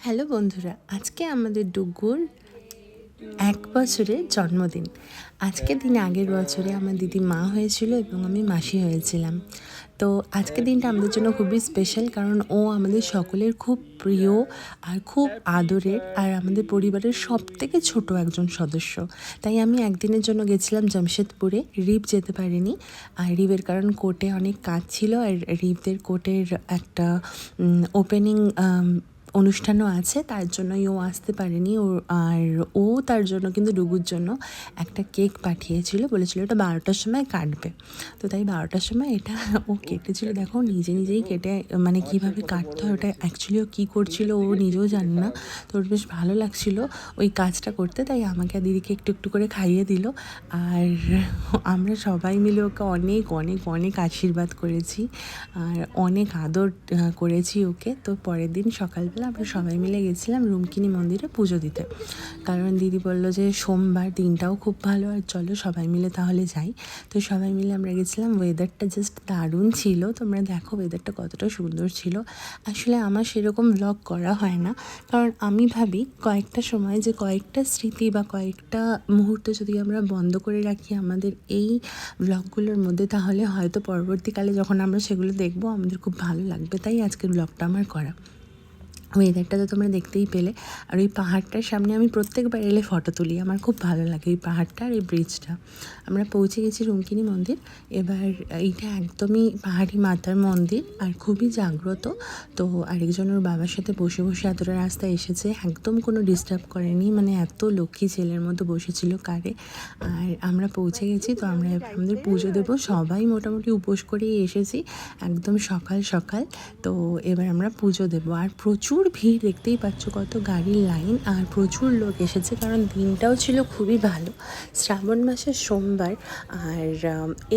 Hello বন্ধুরা, আজকে আমাদের ডুগুর এক বছরের জন্মদিন। আজকের দিনে আগের বছরে আমার দিদি মা হয়েছিল এবং আমি মাসি হয়েছিলাম। তো আজকের দিনটা আমাদের জন্য খুবই স্পেশাল কারণ ও আমাদের সকলের খুব প্রিয় আর খুব আদরের আর আমাদের পরিবারের সব থেকে ছোটো একজন সদস্য। তাই আমি একদিনের জন্য গেছিলাম জামশেদপুরে রিপ যেতে পারিনি। আর রিপের কারণ কোর্টে অনেক কাজ ছিল আর রিপদের কোর্টের একটা ওপেনিং অনুষ্ঠানও আছে, তার জন্যই ও আসতে পারেনি। ও আর ও তার জন্য কিন্তু ডুগুর জন্য একটা কেক পাঠিয়েছিল, বলেছিল ওটা বারোটার সময় কাটবে। তো তাই বারোটার সময় এটা ও কেটেছিল। দেখো নিজে নিজেই কেটে মানে কীভাবে কাটতে হয়, ওটা অ্যাকচুয়ালি ও কী করছিল ও নিজেও জানে না। তো ওর বেশ ভালো লাগছিল ওই কাজটা করতে, তাই আমাকে আর দিদিকে একটু একটু করে খাইয়ে দিল। আর আমরা সবাই মিলে ওকে অনেক অনেক অনেক আশীর্বাদ করেছি। আর অনেক আদর করেছি ওকে। তো পরের দিন সকালবেলা আমরা সবাই মিলে গেছিলাম রুমকিনি মন্দিরে পুজো দিতে। কারণ দিদি বলল যে সোমবার দিনটাও খুব ভালো, আর চলো সবাই মিলে তাহলে যাই। তো সবাই মিলে আমরা গেছিলাম ওয়েদারটা জাস্ট দারুণ ছিল। তোমরা দেখো ওয়েদারটা কতটা সুন্দর ছিল। আসলে আমার সেরকম ব্লগ করা হয় না। কারণ আমি ভাবি কয়েকটা সময় যে কয়েকটা স্মৃতি বা কয়েকটা মুহূর্ত যদি আমরা বন্ধ করে রাখি আমাদের এই ব্লগগুলোর মধ্যে, তাহলে হয়তো পরবর্তীকালে যখন আমরা সেগুলো দেখব, আমাদের খুব ভালো লাগবে। তাই আজকের ব্লগটা আমার করা। ওয়েদারটা তো তোমরা দেখতেই পেলে। আর ওই পাহাড়টার সামনে আমি প্রত্যেকবার এলে ফটো তুলি। আমার খুব ভালো লাগে ওই পাহাড়টা আর এই ব্রিজটা আমরা পৌঁছে গেছি রুমকিনি মন্দির। এবার এইটা একদমই পাহাড়ি মাতার মন্দির আর খুবই জাগ্রত। তো আরেকজন ওর বাবার সাথে বসে বসে এতটা রাস্তা এসেছে। একদম কোনো ডিস্টার্ব করেনি। মানে এত লক্ষ্মী ছেলের মতো বসেছিল কারে। আর আমরা পৌঁছে গেছি তো আমরা আমাদের পুজো দেবো। সবাই মোটামুটি উপোস করেই এসেছি। একদম সকাল সকাল। তো এবার আমরা পুজো দেবো। আর প্রচুর ভিড়, দেখতেই পাচ্ছ কত গাড়ির লাইন আর প্রচুর লোক এসেছে কারণ দিনটাও ছিল খুবই ভালো। শ্রাবণ মাসের সোমবার আর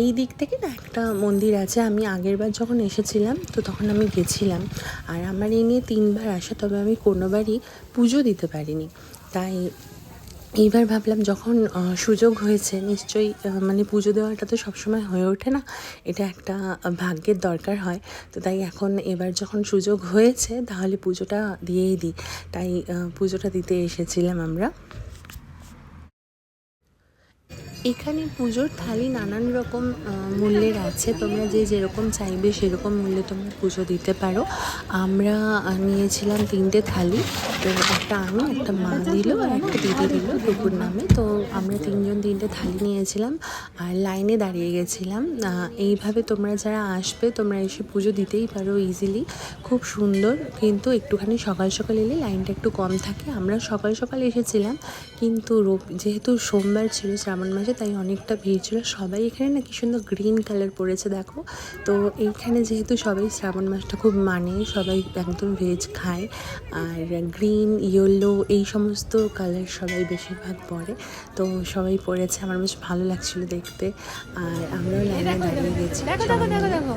এই দিক থেকে না একটা মন্দির আছে। আমি আগেরবার যখন এসেছিলাম তো তখন আমি গেছিলাম আর আমার এই নিয়ে তিনবার আসা, তবে আমি কোনোবারই পুজো দিতে পারিনি। তাই এইবার ভাবলাম যখন সুযোগ হয়েছে, নিশ্চয়ই মানে পুজো দেওয়াটা তো সবসময় হয়ে ওঠে না, এটা একটা ভাগ্যের দরকার হয়। তো তাই এখন এবার যখন সুযোগ হয়েছে, তাহলে পুজোটা দিয়েই দিই। তাই পুজোটা দিতে এসেছিলাম আমরা। এখানে পুজোর থালি নানান রকম মূল্যের আছে। তোমরা যে যেরকম চাইবে সেরকম মূল্যে তোমরা পুজো দিতে পারো। আমরা নিয়েছিলাম তিনটে থালি। তো একটা আমি, একটা মা দিল আর একটা দিদি দিল দুপুর নামে। তো আমরা তিনজন তিনটে থালি নিয়েছিলাম আর লাইনে দাঁড়িয়ে গেছিলাম। এইভাবে তোমরা যারা আসবে, তোমরা এসে পুজো দিতেই পারো ইজিলি খুব সুন্দর, কিন্তু একটুখানি সকাল সকাল এলে লাইনটা একটু কম থাকে। আমরা সকাল সকাল এসেছিলাম, কিন্তু যেহেতু সোমবার ছিল, শ্রাবণ মাসে তাই অনেকটা ভিড় ছিল। সবাই এখানে না কি সুন্দর গ্রিন কালার পড়েছে দেখো। তো এইখানে যেহেতু সবাই শ্রাবণ মাসটা খুব মানে সবাই একদম ভেজ খায়। আর গ্রিন ইয়েলো এই সমস্ত কালার সবাই বেশিরভাগ পরে। তো সবাই পরেছে আমার বেশ ভালো লাগছিল দেখতে। আর আমরাও লাইনে দাঁড়িয়ে গেছি। দেখো দেখো।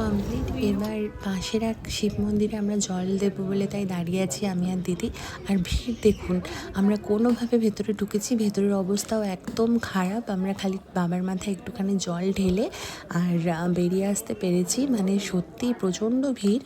কমপ্লিট এবার পাশের এক শিব মন্দিরে আমরা জল দেবো বলে তাই দাঁড়িয়ে আছি আমি আর দিদি। আর ভিড় দেখুন, আমরা কোনোভাবে ভেতরে ঢুকেছি, ভেতরের অবস্থাও একদম খারাপ। আমরা খালি বাবার মাথায় একটুখানি জল ঢেলে আর বেরিয়ে আসতে পেরেছি। মানে সত্যি প্রচণ্ড ভিড়।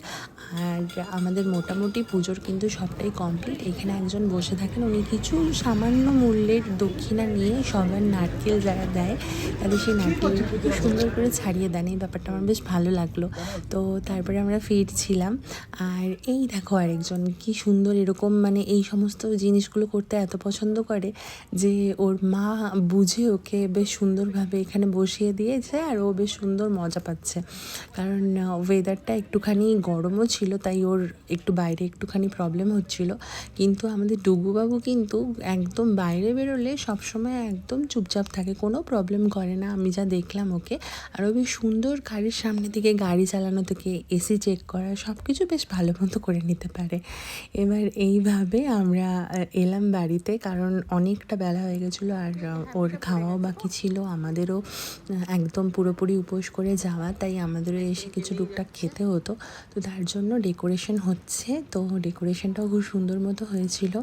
আর আমাদের মোটামুটি পুজোর কিন্তু সবটাই কমপ্লিট এখানে একজন বসে থাকেন, উনি কিছু সামান্য মূল্যের দক্ষিণা নিয়ে সবার নারকেল যারা দেয়, তাদের সেই নারকেল সুন্দর করে ছাড়িয়ে দেন। এই ব্যাপারটা আমার বেশ ভালো লাগল। তো তারপরে আমরা ফিরছিলাম। আর এই দেখো আরেকজন, কি সুন্দর এরকম মানে এই সমস্ত জিনিসগুলো করতে এত পছন্দ করে যে ওর মা বুঝে ওকে বেশ সুন্দরভাবে এখানে বসিয়ে দিয়েছে আর ও বেশ সুন্দর মজা পাচ্ছে। কারণ ওয়েদারটা একটুখানি গরমও ছিল, তাই ওর একটু বাইরে একটুখানি প্রবলেম হচ্ছিল। কিন্তু আমাদের ডুগুবাবু কিন্তু একদম বাইরে বেরোলে সবসময় একদম চুপচাপ থাকে, কোনো প্রবলেম করে না। আমি যা দেখলাম ওকে। আর ও বেশ সুন্দর গাড়ির সামনে দিকে গাড়ি চালানো থেকে এসি চেক করা সব কিছু বেশ ভালো মতো করে নিতে পারে। এবার এইভাবে আমরা এলাম বাড়িতে, কারণ অনেকটা বেলা হয়ে গেছিল আর ওর খাওয়াও বাকি ছিল। আমাদেরও একদম পুরোপুরি উপোস করে যাওয়া, তাই আমাদেরও এসে কিছু টুকটাক খেতে হতো। তো তার জন্য ডেকোরেশন হচ্ছে। তো ডেকোরেশনটাও খুব সুন্দর মতো হয়েছিল।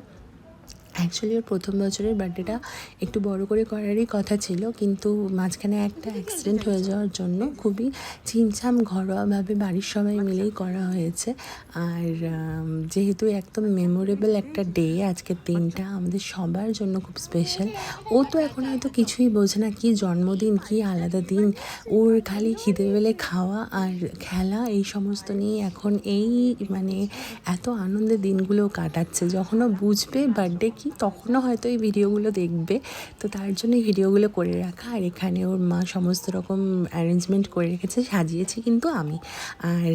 অ্যাকচুয়ালি ওর প্রথম বছরের বার্থডেটা একটু বড় করে করারই কথা ছিল, কিন্তু মাঝখানে একটা অ্যাক্সিডেন্ট হয়ে যাওয়ার জন্য খুবই চিমছাম ঘরোয়াভাবে বাড়ির সবাই মিলেই করা হয়েছে। আর যেহেতু একদম মেমোরেবল একটা ডে আজকের দিনটা আমাদের সবার জন্য খুব স্পেশাল ও তো এখন হয়তো কিছুই বোঝে না, কি জন্মদিন, কি আলাদা দিন। ওর খালি খিদে পেলে খাওয়া আর খেলা, এই সমস্ত নিয়ে এখন এই মানে এত আনন্দের দিনগুলো কাটাচ্ছে। যখনও বুঝবে বার্থডে কি তখনও হয়তো এই ভিডিওগুলো দেখবে। তো তার জন্য এই ভিডিওগুলো করে রাখা। আর এখানে ওর মা সমস্ত রকম অ্যারেঞ্জমেন্ট করে রেখেছে সাজিয়েছি কিন্তু আমি। আর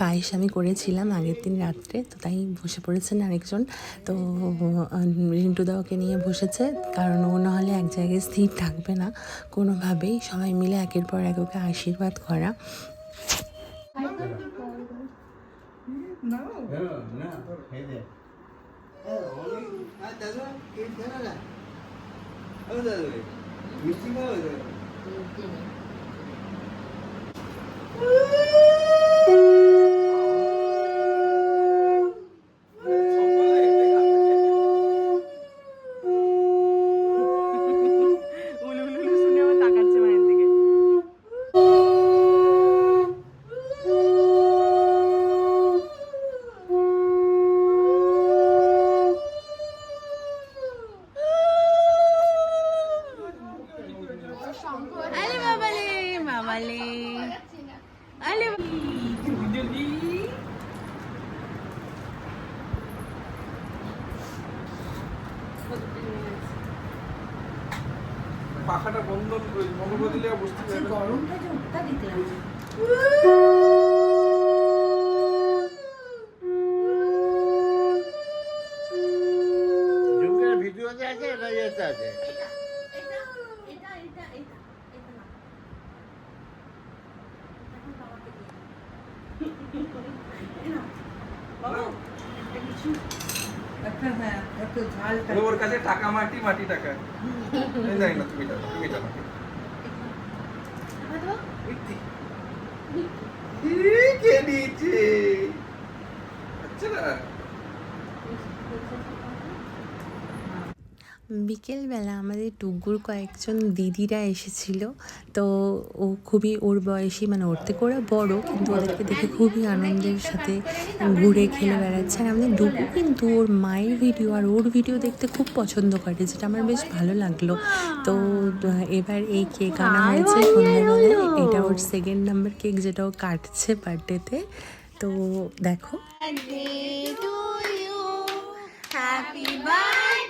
পায়েস আমি করেছিলাম আগের দিন রাত্রে তো তাই বসে পড়েছেন আরেকজন। তো রিন্টু দাওকে নিয়ে বসেছে কারণ ও নাহলে এক জায়গায় স্থির থাকবে না। কোনোভাবেই সবাই মিলে একের পর এক ওকে আশীর্বাদ করা। No, no, এই যে। হ্যাঁ, অনেক আর দাদা কে জানা না ও দাদা মিষ্টি খাওয়া দাদা উলু উলু উলু শুনে আমার তাকাচ্ছে মায়ের দিকে আলে বাবালে বাবালে আলে জলদি পাখাটা বন্ধ বন্ধ করে দিলে বুঝতে পারবে না। গরমটা জোরটা দেখলাম যুগের ভিডিওতে আছে না ইয়েতে আছে ওই ওর কাছে টাকা মাটি মাটি টাকা আমি জানি না তুমি জানো তুমি জানো ই, কে দিয়েছে আচ্ছা না বিকেলবেলা আমাদের টুকুর কয়েকজন দিদিরা এসেছিল তো ও খুবই ওর বয়সী মানে ওর থেকে ওরা বড় কিন্তু ওদেরকে দেখে খুবই আনন্দের সাথে ঘুরে খেলে বেড়াচ্ছে। আর আমাদের ডুগু কিন্তু ওর মায়ের ভিডিও আর ওর ভিডিও দেখতে খুব পছন্দ করে যেটা আমার বেশ ভালো লাগল। তো এবার এই কেক আনা হয়েছে সন্ধ্যাবেলায়। এটা ওর সেকেন্ড নাম্বার কেক যেটা ও কাটছে বার্থডেতে তো দেখো. Happy birthday,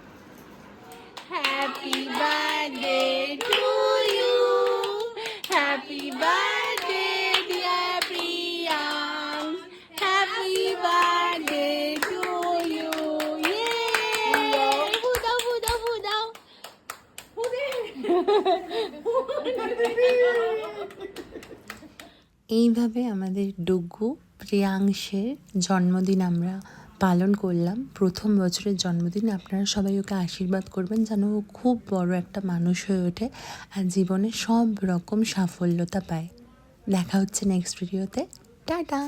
Happy birthday to you. Happy birthday, dear Priyank. Happy birthday to you. Yay! Huda, huda, huda. এইভাবে আমাদের ডুগু প্রিয়াংশের জন্মদিন আমরা পালন করলাম। প্রথম বছরের জন্মদিন আপনারা সবাই ওকে আশীর্বাদ করবেন যেন ও খুব বড় একটা মানুষ হয়ে ওঠে আর জীবনে সব রকম সাফল্যতা পায়। দেখা হচ্ছে নেক্সট ভিডিওতে টাটা!